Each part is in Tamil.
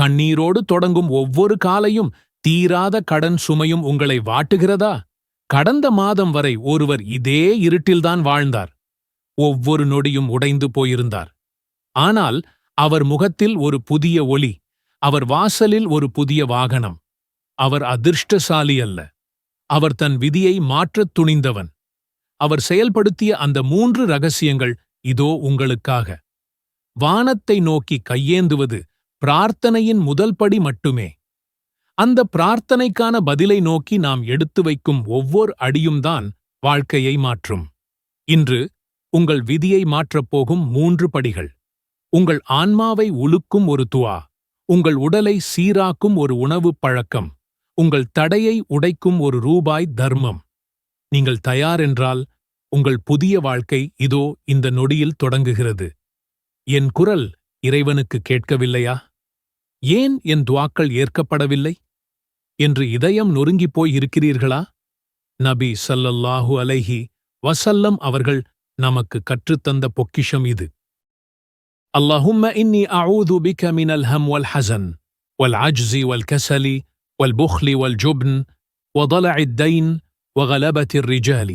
கண்ணீரோடு தொடங்கும் ஒவ்வொரு காலையும் தீராத கடன் சுமையும் உங்களை வாட்டுகிறதா? கடந்த மாதம் வரை ஒருவர் இதே இருட்டில்தான் வாழ்ந்தார். ஒவ்வொரு நொடியும் உடைந்து போயிருந்தார். ஆனால் அவர் முகத்தில் ஒரு புதிய ஒளி அவர் வாசலில் ஒரு புதிய வாகனம். அவர் அதிர்ஷ்டசாலி அல்ல. அவர் தன் விதியை மாற்றத் துணிந்தவன். அவர் செயல்படுத்திய அந்த மூன்று ரகசியங்கள் இதோ உங்களுக்காக. வானத்தை நோக்கி கையேந்துவது பிரார்த்தனையின் முதல் படி மட்டுமே. அந்த பிரார்த்தனைக்கான பதிலை நோக்கி நாம் எடுத்து வைக்கும் ஒவ்வொரு அடியும்தான் வாழ்க்கையை மாற்றும். இன்று உங்கள் விதியை மாற்றப் போகும் மூன்று படிகள். உங்கள் ஆன்மாவை உலுக்கும் ஒரு துவா. உங்கள் உடலை சீராக்கும் ஒரு உணவுப் பழக்கம். உங்கள் தடையை உடைக்கும் ஒரு ரூபாய் தர்மம். நீங்கள் தயாரென்றால் உங்கள் புதிய வாழ்க்கை இதோ இந்த நொடியில் தொடங்குகிறது. என் குரல் இறைவனுக்கு கேட்கவில்லையா? ஏன் என் துவாக்கள் ஏற்கப்படவில்லை என்று இதயம் நொறுங்கிப் போய் இருக்கிறீர்களா நபி ஸல்லல்லாஹு அலைஹி வசல்லம் அவர்கள் நமக்கு கற்றுத்தந்த பொக்கிஷம் இது اللهم إني أعوذ بك من الهم والحزن والعجز والكسل والبخل والجبن وضلع الدين وغلبة الرجال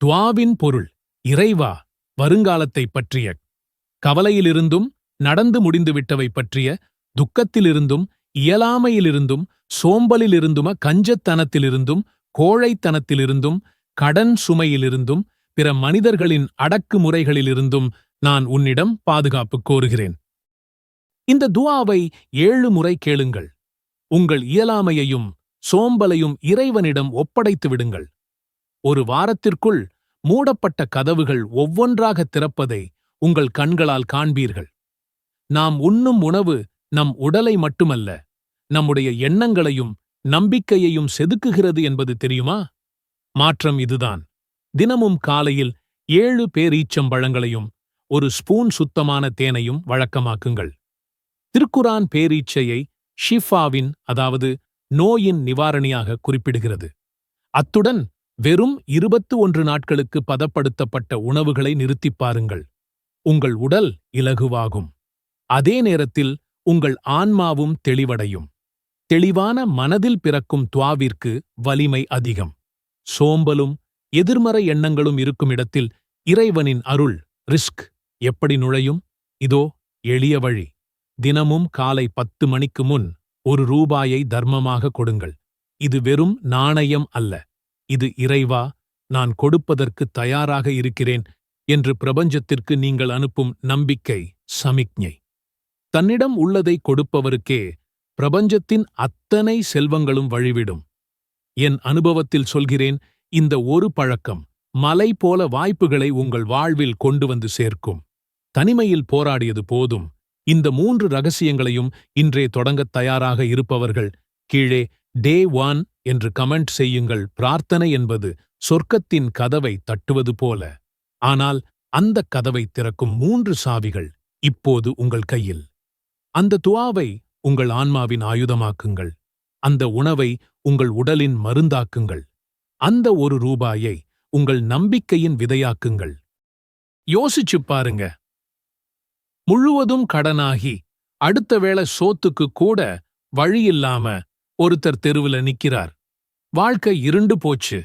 துவாவின் பொருள் இறைவா வருங்காலத்தைப் பற்றிய கவலையிலிருந்தும் நடந்து முடிந்துவிட்டவை பற்றிய துக்கத்திலிருந்தும் இயலாமையிலிருந்தும் சோம்பலிலிருந்தும கஞ்சத்தனத்திலிருந்தும் கோழைத்தனத்திலிருந்தும் கடன் சுமையிலிருந்தும் பிற மனிதர்களின் அடக்குமுறைகளிலிருந்தும் நான் உன்னிடம் பாதுகாப்பு கோருகிறேன். இந்த துவாவை ஏழு முறை கேளுங்கள். உங்கள் இயலாமையையும் சோம்பலையும் இறைவனிடம் ஒப்படைத்து விடுங்கள். ஒரு வாரத்திற்குள் மூடப்பட்ட கதவுகள் ஒவ்வொன்றாக திறப்பதை உங்கள் கண்களால் காண்பீர்கள். நாம் உண்ணும் உணவு நம் உடலை மட்டுமல்ல நம்முடைய எண்ணங்களையும் நம்பிக்கையையும் செதுக்குகிறது என்பது தெரியுமா? மாற்றம் இதுதான். தினமும் காலையில் ஏழு பேரீச்சம்பழங்களையும் ஒரு ஸ்பூன் சுத்தமான தேனையும் வழக்கமாக்குங்கள். திருக்குரான் பேரீச்சையை ஷிஃபாவின் அதாவது நோயின் நிவாரணியாக குறிப்பிடுகிறது. அத்துடன் வெறும் இருபத்து ஒன்று நாட்களுக்கு பதப்படுத்தப்பட்ட உணவுகளை நிறுத்திப் பாருங்கள். உங்கள் உடல் இலகுவாகும். அதே நேரத்தில் உங்கள் ஆன்மாவும் தெளிவடையும். தெளிவான மனதில் பிறக்கும் துவாவிற்கு வலிமை அதிகம். சோம்பலும் எதிர்மறை எண்ணங்களும் இருக்கும் இடத்தில் இறைவனின் அருள் ரிஸ்க் எப்படி நுழையும்? இதோ எளிய வழி. தினமும் காலை பத்து மணிக்கு முன் ஒரு ரூபாயை தர்மமாக கொடுங்கள். இது வெறும் நாணயம் அல்ல. இது இறைவா நான் கொடுப்பதற்கு தயாராக இருக்கிறேன் என்று பிரபஞ்சத்திற்கு நீங்கள் அனுப்பும் நம்பிக்கை சமிக்ஞை. தன்னிடம் உள்ளதை கொடுப்பவருக்கே பிரபஞ்சத்தின் அத்தனை செல்வங்களும் வழிவிடும். என் அனுபவத்தில் சொல்கிறேன் இந்த ஒரு பழக்கம் மலை போல வாய்ப்புகளை உங்கள் வாழ்வில் கொண்டு வந்து சேர்க்கும். தனிமையில் போராடியது போதும். இந்த மூன்று ரகசியங்களையும் இன்றே தொடங்கத் தயாராக இருப்பவர்கள் கீழே டே ஒன் என்று கமெண்ட் செய்யுங்கள். பிரார்த்தனை என்பது சொர்க்கத்தின் கதவை தட்டுவது போல. ஆனால் அந்த கதவை திறக்கும் மூன்று சாவிகள் இப்போது உங்கள் கையில். அந்த துவாவை உங்கள் ஆன்மாவின் ஆயுதமாக்குங்கள். அந்த உணவை உங்கள் உடலின் மருந்தாக்குங்கள். அந்த ஒரு ரூபாயை உங்கள் நம்பிக்கையின் விதையாக்குங்கள். யோசிச்சுப் பாருங்க. முழுவதும் கடனாகி அடுத்த வேளை சோத்துக்கு கூட வழியில்லாம ஒருத்தர் தெருவுல நிக்கிறார். வாழ்க்கை இருண்டு போச்சு.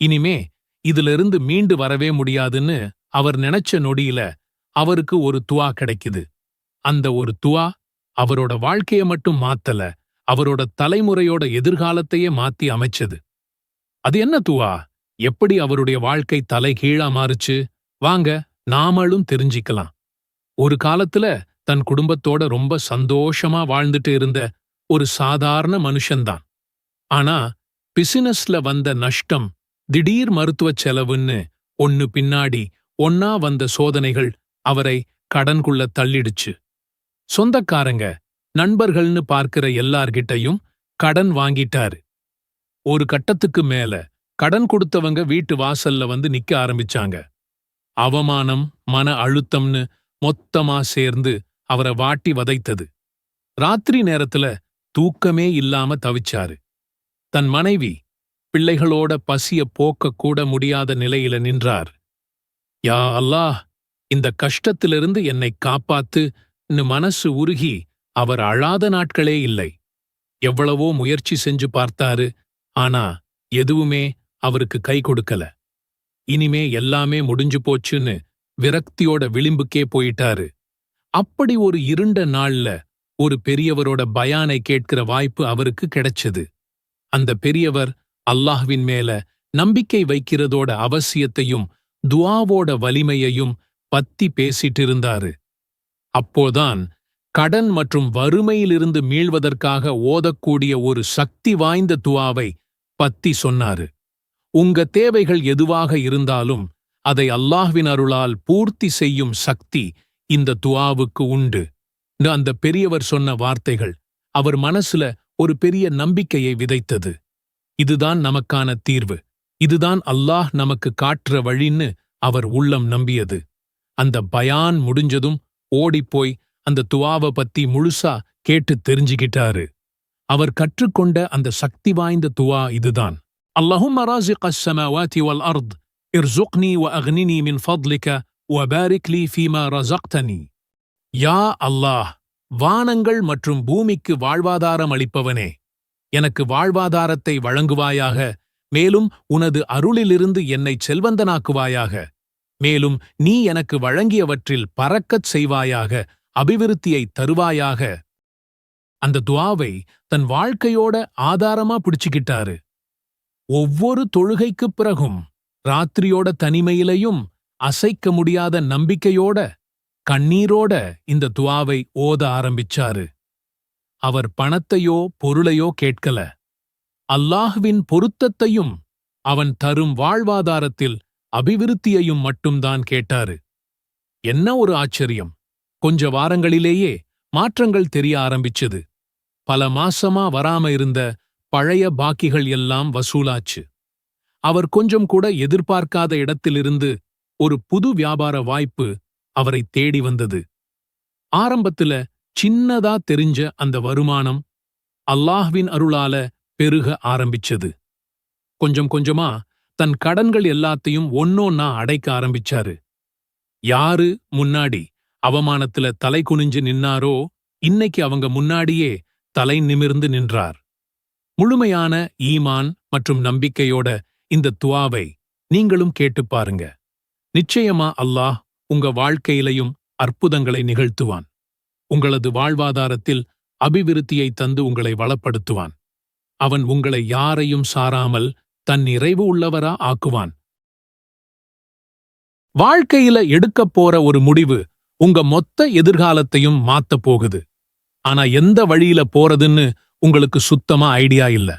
இனிமே இதிலிருந்து மீண்டு வரவே முடியாதுன்னு அவர் நினைச்ச நொடியில அவருக்கு ஒரு துவா கிடைக்குது. அந்த ஒரு துவா அவரோட வாழ்க்கைய மட்டும் மாத்தல அவரோட தலைமுறையோட எதிர்காலத்தையே மாத்தி அமைச்சது. அது என்ன துவா? எப்படி அவருடைய வாழ்க்கை தலை கீழா மாறுச்சு? வாங்க நாமளும் தெரிஞ்சிக்கலாம். ஒரு காலத்துல தன் குடும்பத்தோட ரொம்ப சந்தோஷமா வாழ்ந்துட்டு இருந்த ஒரு சாதாரண மனுஷன்தான். ஆனா பிசினஸ்ல வந்த நஷ்டம் திடீர் மருத்துவச் செலவுன்னு ஒன்னு பின்னாடி ஒன்னா வந்த சோதனைகள் அவரை கடன்குள்ள தள்ளிடுச்சு. சொந்தக்காரங்க நண்பர்கள்னு பார்க்கிற எல்லார்கிட்டயும் கடன் வாங்கிட்டாரு. ஒரு கட்டத்துக்கு மேல கடன் கொடுத்தவங்க வீட்டு வாசல்ல வந்து நிக்க ஆரம்பிச்சாங்க. அவமானம் மன அழுத்தம்னு மொத்தமா சேர்ந்து அவரை வாட்டி வதைத்தது. ராத்திரி நேரத்துல தூக்கமே இல்லாம தவிச்சாரு. தன் மனைவி பிள்ளைகளோட பசிய போக்க கூட முடியாத நிலையில நின்றார். யா அல்லாஹ் இந்த கஷ்டத்திலிருந்து என்னை காப்பாத்து மனசு உருகி அவர் அழாத நாட்களே இல்லை. எவ்வளவோ முயற்சி செஞ்சு பார்த்தாரு ஆனா எதுவுமே அவருக்கு கை கொடுக்கல. இனிமே எல்லாமே முடிஞ்சு போச்சுன்னு விரக்தியோட விளிம்புக்கே போயிட்டாரு. அப்படி ஒரு இருண்ட நாள்ல ஒரு பெரியவரோட பயானை கேட்கிற வாய்ப்பு அவருக்கு கிடைச்சது. அந்த பெரியவர் அல்லாஹ்வின் மேல நம்பிக்கை வைக்கிறதோட அவசியத்தையும் துவாவோட வலிமையையும் பத்தி பேசிட்டு இருந்தாரு. அப்போதான் கடன் மற்றும் வறுமையிலிருந்து மீள்வதற்காக ஓதக்கூடிய ஒரு சக்தி வாய்ந்த துவாவை பத்தி சொன்னாரு. உங்க தேவைகள் எதுவாக இருந்தாலும் அதை அல்லாஹ்வின் அருளால் பூர்த்தி செய்யும் சக்தி இந்த துவாவுக்கு உண்டு. அந்த பெரியவர் சொன்ன வார்த்தைகள் அவர் மனசுல ஒரு பெரிய நம்பிக்கையை விதைத்தது. இதுதான் நமக்கான தீர்வு. இதுதான் அல்லாஹ் நமக்கு காட்டுற வழின்னு அவர் உள்ளம் நம்பியது. அந்த பயான் முடிஞ்சதும் ஓடிப்போய் அந்த துவாவ பத்தி முழுசா கேட்டு தெரிஞ்சுகிட்டாரு அவர் கற்றுக்கொண்ட அந்த சக்தி வாய்ந்த துவா இதுதான் اللهم رازق السماوات والأرض ارزقني وأغنني من فضلك وبارك لي فيما رزقتني யா அல்லாஹ் வானங்கள் மற்றும் பூமிக்கு வாழ்வாதாரம் அளிப்பவனே எனக்கு வாழ்வாதாரத்தை வழங்குவாயாக மேலும் உனது அருளிலிருந்து என்னை செல்வந்தனாக்குவாயாக மேலும் நீ எனக்கு வழங்கியவற்றில் பறக்கச் செய்வாயாக அபிவிருத்தியை தருவாயாக. அந்த துவாவை தன் வாழ்க்கையோட ஆதாரமா பிடிச்சுக்கிட்டாரு. ஒவ்வொரு தொழுகைக்குப் பிறகும் ராத்திரியோட தனிமையிலையும் அசைக்க முடியாத நம்பிக்கையோட கண்ணீரோட இந்த துவாவை ஓத ஆரம்பிச்சாரு. அவர் பணத்தையோ பொருளையோ கேட்கல. அல்லாஹ்வின் பொருத்தத்தையும் அவன் தரும் வாழ்வாதாரத்தில் அபிவிருத்தியையும் மட்டும்தான் கேட்டாரு. என்ன ஒரு ஆச்சரியம். கொஞ்ச வாரங்களிலேயே மாற்றங்கள் தெரிய ஆரம்பிச்சது. பல மாசமா வராம இருந்த பழைய பாக்கிகள் எல்லாம் வசூலாச்சு. அவர் கொஞ்சம் கூட எதிர்பார்க்காத இடத்திலிருந்து ஒரு புது வியாபார வாய்ப்பு அவரை தேடி வந்தது. ஆரம்பத்துல சின்னதா தெரிஞ்ச அந்த வருமானம் அல்லாஹ்வின் அருளால பெருக ஆரம்பிச்சது. கொஞ்சம் கொஞ்சமா தன் கடன்கள் எல்லாத்தையும் ஒன்னொன்னா அடைக்க ஆரம்பிச்சாரு. யாரு முன்னாடி அவமானத்துல தலை குனிஞ்சு நின்னாரோ இன்னைக்கு அவங்க முன்னாடியே தலை நிமிர்ந்து நின்றார். முழுமையான ஈமான் மற்றும் நம்பிக்கையோட இந்த துவாவை நீங்களும் கேட்டுப் பாருங்க. நிச்சயமா அல்லாஹ் உங்க வாழ்க்கையிலையும் அற்புதங்களை நிகழ்த்துவான். உங்களது வாழ்வாதாரத்தில் அபிவிருத்தியை தந்து உங்களை வளப்படுத்துவான். அவன் உங்களை யாரையும் சாராமல் தன் நிறைவு உள்ளவரா ஆக்குவான். வாழ்க்கையில எடுக்கப் போற ஒரு முடிவு உங்க மொத்த எதிர்காலத்தையும் மாத்தப் போகுது. ஆனா எந்த வழியில போறதுன்னு உங்களுக்கு சுத்தமா ஐடியா இல்ல.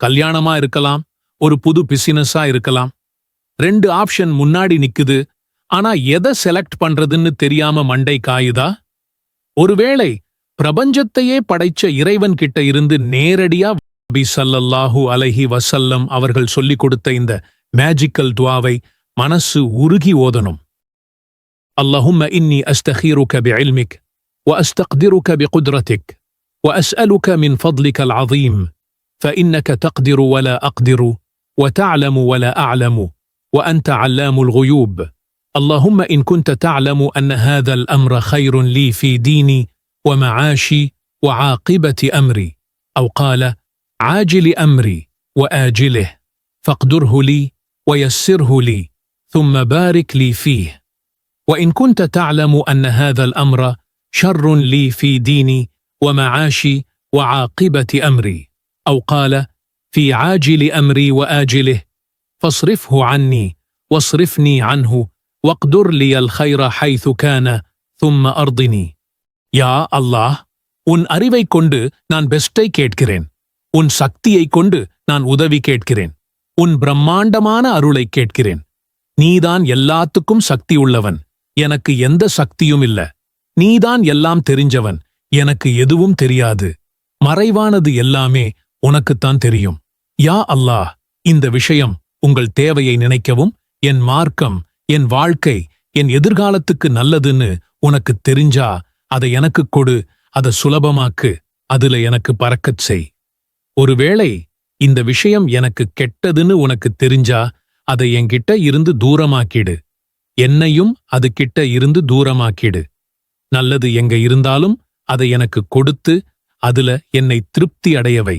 கல்யாணமா இருக்கலாம் ஒரு புது பிசினஸா இருக்கலாம். ரெண்டு ஆப்ஷன் முன்னாடி நிக்குது. ஆனா எதை செலக்ட் பண்றதுன்னு தெரியாம மண்டை காயுதா? ஒருவேளை பிரபஞ்சத்தையே படைச்ச இறைவன் கிட்ட இருந்து நேரடியா நபி ஸல்லல்லாஹு அலைஹி வஸல்லம் அவர்கள் சொல்லிக் கொடுத்த இந்த மேஜிக்கல் துவாவை மனசு உருகி ஓதணும் اللهم إني أستخيرك بعلمك وأستقدرك بقدرتك وأسألك من فضلك العظيم فإنك تقدر ولا أقدر وتعلم ولا أعلم وأنت علام الغيوب اللهم إن كنت تعلم أن هذا الأمر خير لي في ديني ومعاشي وعاقبة أمري أو قال عاجل أمري وآجله فاقدره لي ويسره لي ثم بارك لي فيه وإن كنت تعلم أن هذا الأمر شر لي في ديني ومعاشي وعاقبة أمري أو قال في عاجل أمري وآجله فاصرفه عني واصرفني عنه واقدر لي الخير حيث كان ثم أرضني யா அல்லாஹ் உன் அறிவைக் கொண்டு நான் பெஸ்டை கேட்கிறேன் உன் சக்தியைக் கொண்டு நான் உதவி கேட்கிறேன். உன் பிரம்மாண்டமான அருளை கேட்கிறேன். நீதான் எல்லாத்துக்கும் சக்தி உள்ளவன் எனக்கு எந்த சக்தியும் இல்ல. நீதான் எல்லாம் தெரிஞ்சவன். எனக்கு எதுவும் தெரியாது. மறைவானது எல்லாமே உனக்குத்தான் தெரியும். யா அல்லாஹ் இந்த விஷயம் உங்கள் தேவையை நினைக்கவும் என் மார்க்கம் என் வாழ்க்கை என் எதிர்காலத்துக்கு நல்லதுன்னு உனக்கு தெரிஞ்சா அதை எனக்குக் கொடு அதை சுலபமாக்கு அதுல எனக்கு பறக்கச் செய். ஒருவேளை இந்த விஷயம் எனக்கு கெட்டதுன்னு உனக்கு தெரிஞ்சா அதை என்கிட்ட இருந்து தூரமாக்கிடு. என்னையும் அது கிட்ட இருந்து தூரமாக்கிடு. நல்லது எங்க இருந்தாலும் அதை எனக்கு கொடுத்து அதுல என்னை திருப்தி அடையவை.